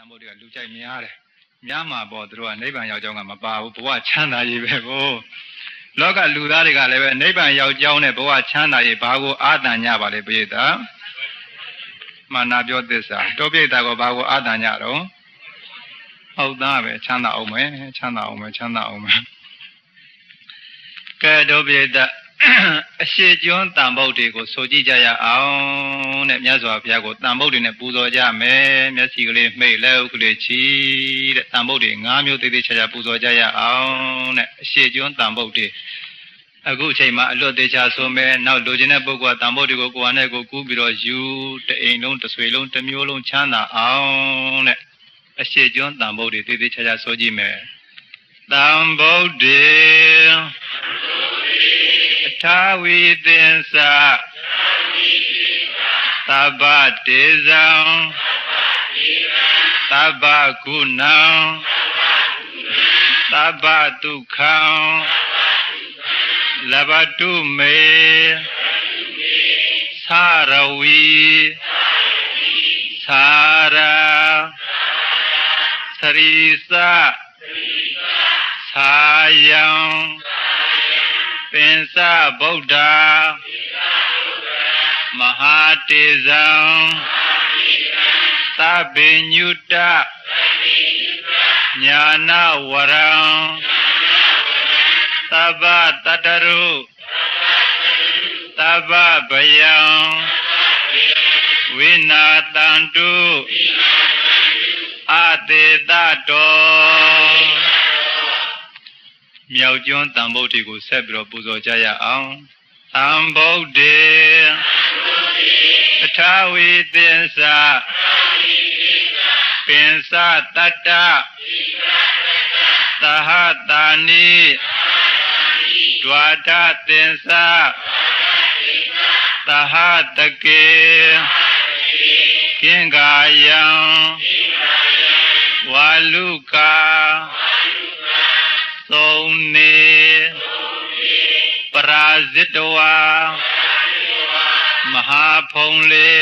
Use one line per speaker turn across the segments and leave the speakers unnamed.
တန်ဖိုးတွေကလူကြိုက်များတယ်များမှာပေါ့သူတို့ကနိဗ္ဗာန်ရောက်ကြောင်းကမပါဘူးဘဝချမ်းသာရေးပဲကိုလောကလူသားတွေကလည်းပဲနိဗ္ဗာန်ရောက်ကြောင်းနဲ့ဘဝချမ်းသာရေးဘာကိုအာတန်ညပါလဲပိဋကမာနာပြောသစ္စာတောပိဋကကိုဘာကိုအာတန်ညတော့ဟုတ်သားပဲချမ်းသာအောင်မယ်ချမ်းသာအောင်မယ်ချမ်းသာအောင်မယ်ကဲတောပိဋက အရှိကျွန်းတန်ဗုဒ္ဓတွေကိုဆိုကြည့်ကြရအောင်တဲ့မြတ်စွာဘုရားကိုတန်ဗုဒ္ဓနဲ့ပူဇော်ကြမယ်မျက်စိကလေးမှိတ်လက်ဥကလေးချီတဲ့တန်ဗုဒ္ဓ၅မျိုးသေးသေးချာချာပူဇော်ကြရအောင်တဲ့အရှိကျွန်းတန်ဗုဒ္ဓအခုအချိန်မှာအလွတ်သေးချာဆိုမယ်နောက်လူချင်းတဲ့ပုဂ္ဂိုလ်ကတန်ဗုဒ္ဓကိုကိုယ်နဲ့ကိုကူးပြီးတော့ယူတအိမ်လုံးတစ်ဆွေလုံးတစ်မျိုးလုံးချမ်းသာအောင်တဲ့အရှိကျွန်းတန်ဗုဒ္ဓသေးသေးချာချာဆိုကြည့်မယ်တန်ဗုဒ္ဓအ ထာဝိသင်္စသဗ္ဗတေဇံသဗ္ဗကုဏံသဗ္ဗဒုက္ခံလဘတုမေသာရဝီသာရာသရိစသာယံပင် စဗုဒ္ဓမဟာတေဇံသဗ္ဗညုတညာနာဝရံသဗ္ဗတတရုသဗ္ဗဗယံဝိနာတန္တုအတေတတော မြောက်ကျွန်းတန်ဗုဒ္ဓကိုဆက်ပြီးတော့ပူဇော်ကြရအောင်တန်ဗုဒ္ဓအထာဝိသင်္စပင်စတတ္တသဟတာနိဒွါဒသင်္စသဟတကေကင်္ဂာယံဝါလူကာသုံး နေပရာဇိတဝါမဟာဖုံလေ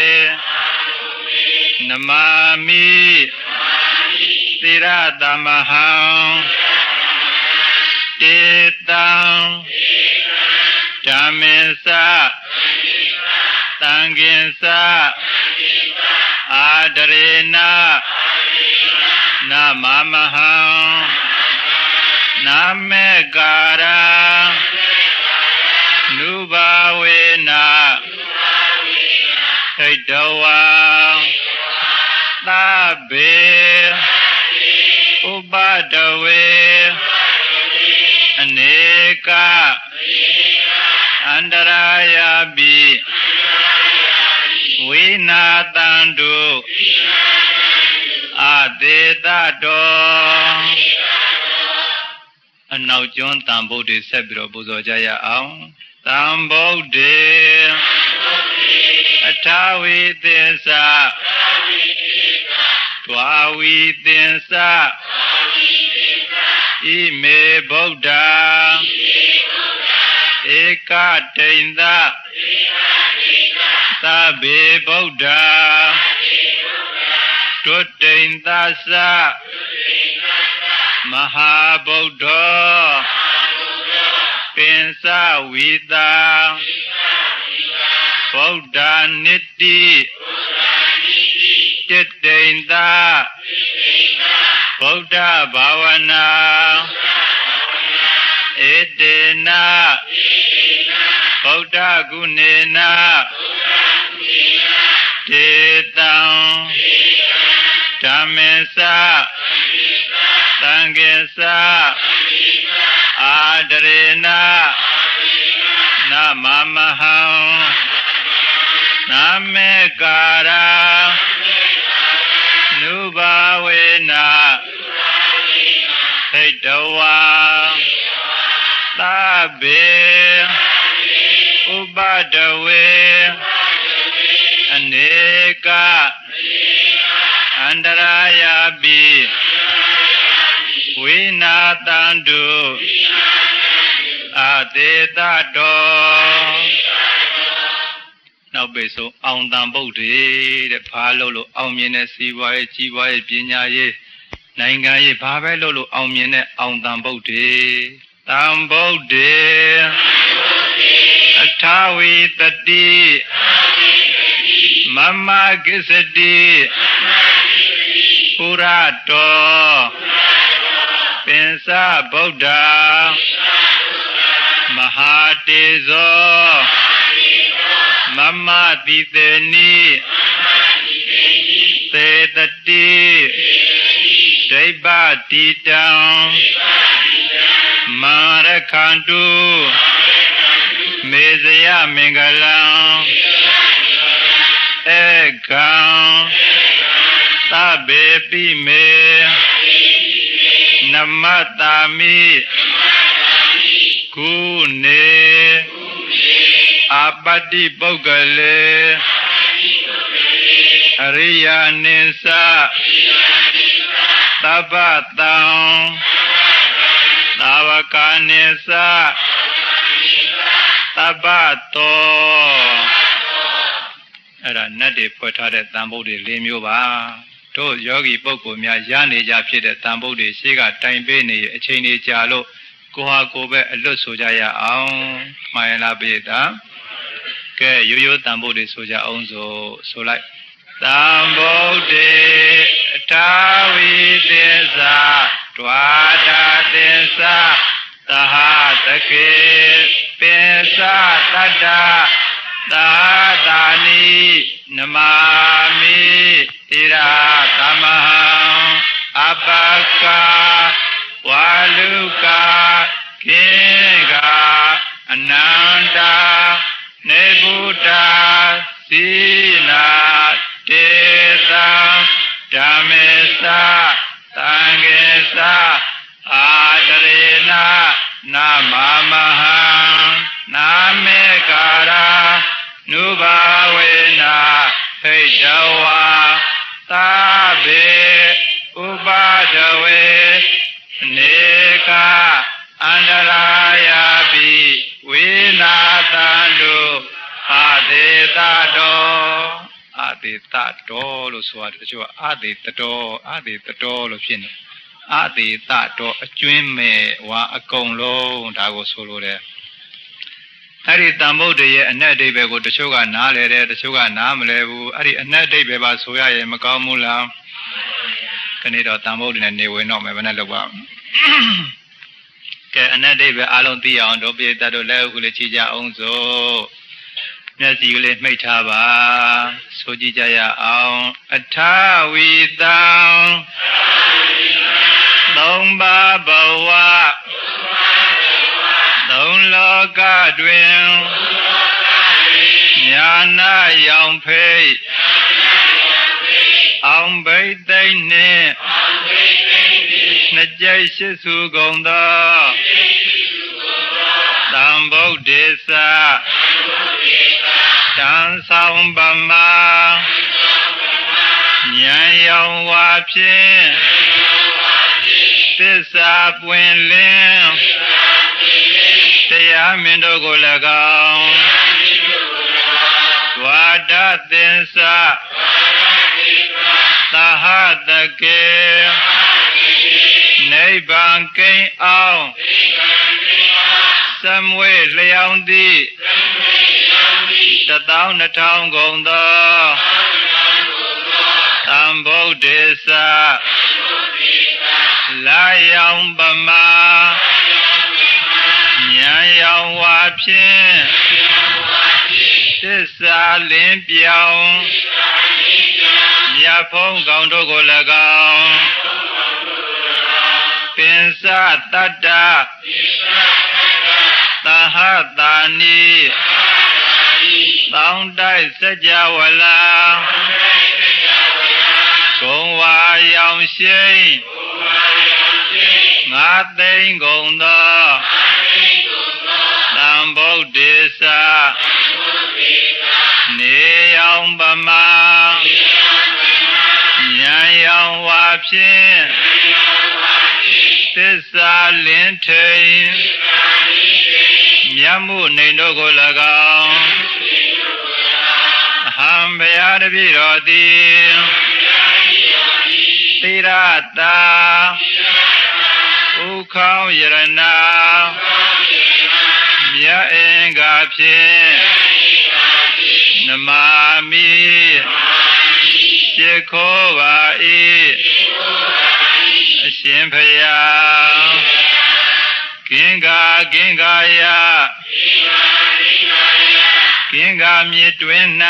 နမာမိသီရတမဟံတေတံဓမ္မေစသံဃင်္စအာဒရေနနမမဟံ နာမေကာရာနုဘာဝေနသိတဝါသဗ္ဗေဥပဒဝေအနေကအန္တရာယာပိဝိနာတန္တုအတေတတော အနောက်ကျွန်းတန်ဗုဒ္ဓဆက်ပြီးတော့ပူဇော်ကြရအောင်တန်ဗုဒ္ဓအထာဝိသင်္စဒွာဝိသင်္စဣမေဗုဒ္ဓဧကတိန်သသဗ္ဗေဗုဒ္ဓတွတိန်သသ မဟာဗုဒ္ဓပင်စဝိတာဗုဒ္ဓနိတိတိတိန်သဗုဒ္ဓဘာဝနာဧတေနဗုဒ္ဓဂုဏေနတေတံဓမ္မေစ သံဃေစအာဒရေနနမမဟံနာမေကာရာနုဘာဝေနသိတဝါသဗ္ဗေဥပဒဝေအနေကအန္တရာယာပိ ဝိနာတန္တုအတေတတောနနောက်ပိတ်ဆုံးအောင်တန်ဗုဒ္ဓေတဲ့ဘာလို့လို့အောင်မြင်တဲ့စီးပွားရေးကြီးပွားရေးပညာရေးနိုင်ငံရေးဘာပဲလို့လို့အောင်မြင်တဲ့အောင်တန်ဗုဒ္ဓေတန်ဗုဒ္ဓေအထာဝီတတိမမကိစ္စတိပုရတော ပင်စဗုဒ္ဓမဟာတေဇောမမတိတေနိသေတတိဒိဗ္ဗတိတံမာရခန္တုမေဇယမင်္ဂလံဧကံသဗ္ဗေပိမေန မတ္တာမိကုနေအပတ္တိပုဂ္ဂလေအရိယာနိစ္စသဗ္ဗတံသာဝကနိစ္စသဗ္ဗတောအဲ့ဒါနတ်တွေဖွက်ထားတဲ့တန်ဖို့တွေ၄မျိုးပါ တို့ယောဂီပုဂ္ဂိုလ်များရနေကြဖြစ်တဲ့တန်ဖို့တွေရှေ့ကတိုင်ပေးနေအချိန်ကြီးကြာလို့ကိုဟာကိုပဲအလွတ်ဆိုကြရအောင်မှန်ရလားပိဒါကဲရိုးရိုးတန်ဖို့တွေဆိုကြအောင်ဆိုဆိုလိုက်တံဗုဒ္ဓေအထာဝိသစ္စာဒွါတာသစ္စာသဟတကေပိသတတ္တ သာသာနိနမာမိဣရာသမဟံအပကာဝါလူကာခေကအနန္တာနေဗုဒ္ဓသီလာတေသံဓမ္မေသသံဃေသအာတရေနနာမမဟံနာမေကာရာနု ဘာဝေနာဖိတ်တဝါသာဘေဥပါဒဝေနေကအန္တရာယာပိဝေနာတံတို့အာသေတတော်အာသေတတော်လို့ဆိုရတယ်တချို့ကအာသေတတော်အာသေတတော်လို့ဖြစ်နေအာသေတတော်အကျွင်းမဲ့ဝါအကုန်လုံးဒါကိုဆိုလိုတယ် အဲ့ဒီတန်ဗုဒ္ဓရဲ့အနက်အဓိပ္ပာယ်ကိုတချို့ကနားလဲတယ်တချို့ကနားမလဲဘူးအဲ့ဒီအနက်အဓိပ္ပာယ်ပါဆိုရရင်မကောင်းဘူးလားခဏတော့တန်ဗုဒ္ဓနဲ့နေဝင်တော့မယ်ဘယ်နဲ့လောက်ပါကဲအနက်အဓိပ္ပာယ်အလုံးသိအောင်တို့ပြည်သက်တို့လက်ဥကလေးကြည့်ကြအောင်စို့မျက်စိကလေးမှိတ်ထားပါဆိုကြည့်ကြရအောင်အထာဝီတံသုံးပါးဘဝသုံးလော ကတွင်ညာနာရောင်ဖိတ်အောင်ဘိသိမ့်နှင့်နှစ်ကြိမ်ရှိစုကုန်သောတံဗုဒ္ဓေသတံဆောင်ပမဉာဏ်ရောင်ဝါဖြင့်သစ္စာပွင့်လင်း တရားမင်းတို့ကို၎င်းဝါဒသင်္စာသဟတကေနိဗ္ဗာန်ကိန်းအောင်သမွေလျောင်းသည်တသောနှစ်ထောင်ကုန်သောသံဗုဒ္ဓေသလာယောင်ပမာ ဉာဏ်ရောင်ဝါဖြင့်သစ္စာလင်းပြောင်းမြတ်ဖုံးကောင်တို့ကို၎င်းပင်စတတ္တသဟတာနိသောင်းတိုက်စကြဝဠာဂုံဝါရောင်ရှိန်ငါသိမ့်ကုန်သောသံ ဗုဒ္ဓေသနေရောင်ပမာဉာဏ်ရောင်ဝါဖြင့်သစ္စာလင်းထိန်မြတ်မှုနေတို့ကို၎င်းသဟံဘုရားတပည့်တော်သည်သီရတာဥခေါင်းယရနာ မြတ်အင်္ဂါဖြင့်နမာမိရှိခိုးပါ၏အရှင်ဘုရားကင်္ဂါကင်္ဂါယကင်္ဂါမြေတွင်၌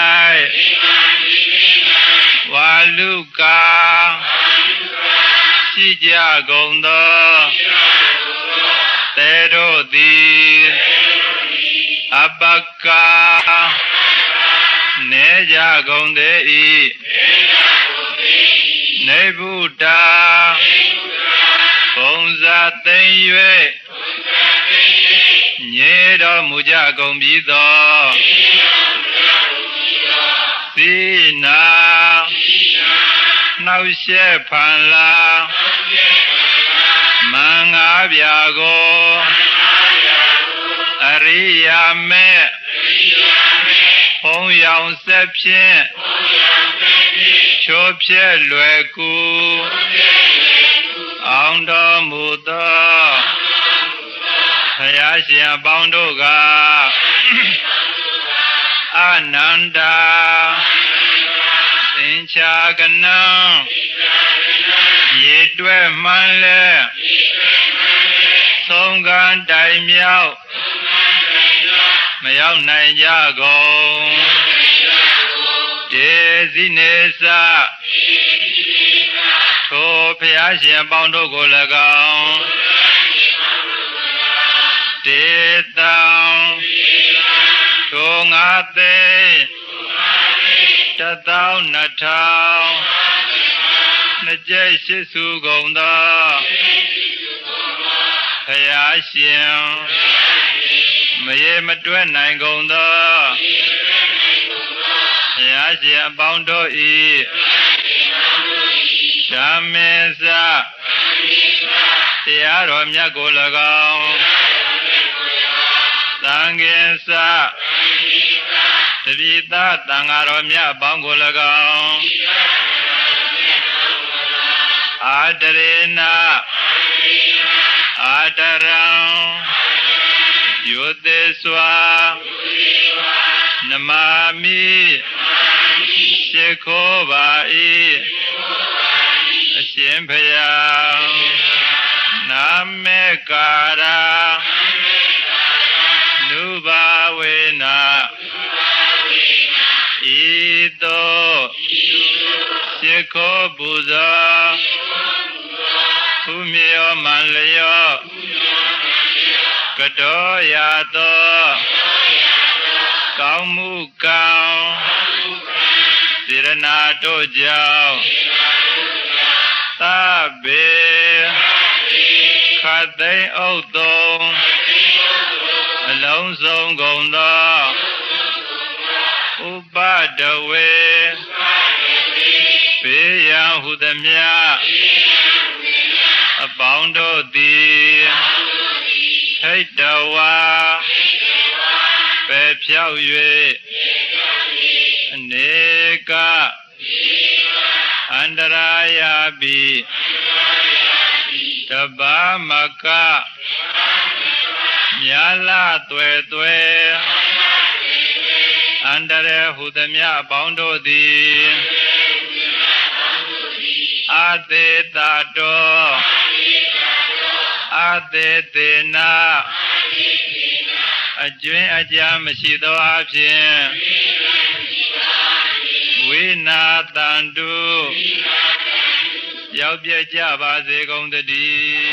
ဝါလူကာရှိကြကုန်သောတေတို့သည် အပကာနေကြကုန်သေး၏နေဗုဒ္ဓဘုံဇာသိမ့်၍ညေတော်မူကြကုန်ပြီသောသီနာနှောက်ရှက်ဖန်လာမင်္ဂါပြာကိုအ ရိယာမေဘုံရောင်ဆက်ဖြင့်ချိုးဖြဲ့လွယ်ကူအောင်တော်မူသောဘုရားရှင်အပေါင်းတို့ကအနန္တာသင်္ချာကနံရေတွဲမှန်းလဲသုံးကန်းတိုင်မြောက် မရောက်နိုင်ကြကုန်တေဇိနေသထိုဖျားရှင်ပေါင်းတို့ကို၎င်းတေတံထိုငါသိတသောနှစ်ထောင်နှစ်ကျက်ရှိစုကုန်သောဖျားရှင် မရေမတွက်နိုင်ကုန်သောဘုရားရှင်အပေါင်းတို့ဤရှာမေသတရားတော်မြတ်ကို၎င်းသံဃင်္စတပိသသံဃာတော်မြတ်အပေါင်းကို၎င်းအာတရေနာအာတရံ ယုသေစွာနမာမိရှိခိုးပါ၏အရှင်ဘုရားနာမေကာရာနုဘာဝေနာဤသို့ရှိခိုးပူဇော်ဘုမြောမန္လယော ကတောရသောကောင်းမှုကောင်းစေရနာတို့ကြောင့်သဗ္ဗေခတ်သိမ်းဥတ်သုံးအလုံးစုံကုန်သောဥပဒဝေဘေးရန်ဟုသမျှအပေါင်းတို့သည် ထိတ်တဝါပဲဖြောက်၍အနေကအန္တရာယပိတဘာမကမြာလာသွဲသွဲအန္တရဟုသမျှအပေါင်းတို့သည်အာသေတာတော အာသေတေနာအကျွင်းအကြမရှိသောအဖြစ်ဝိနာတန္တုရောက်ပြကြပါစေကုန်တည်း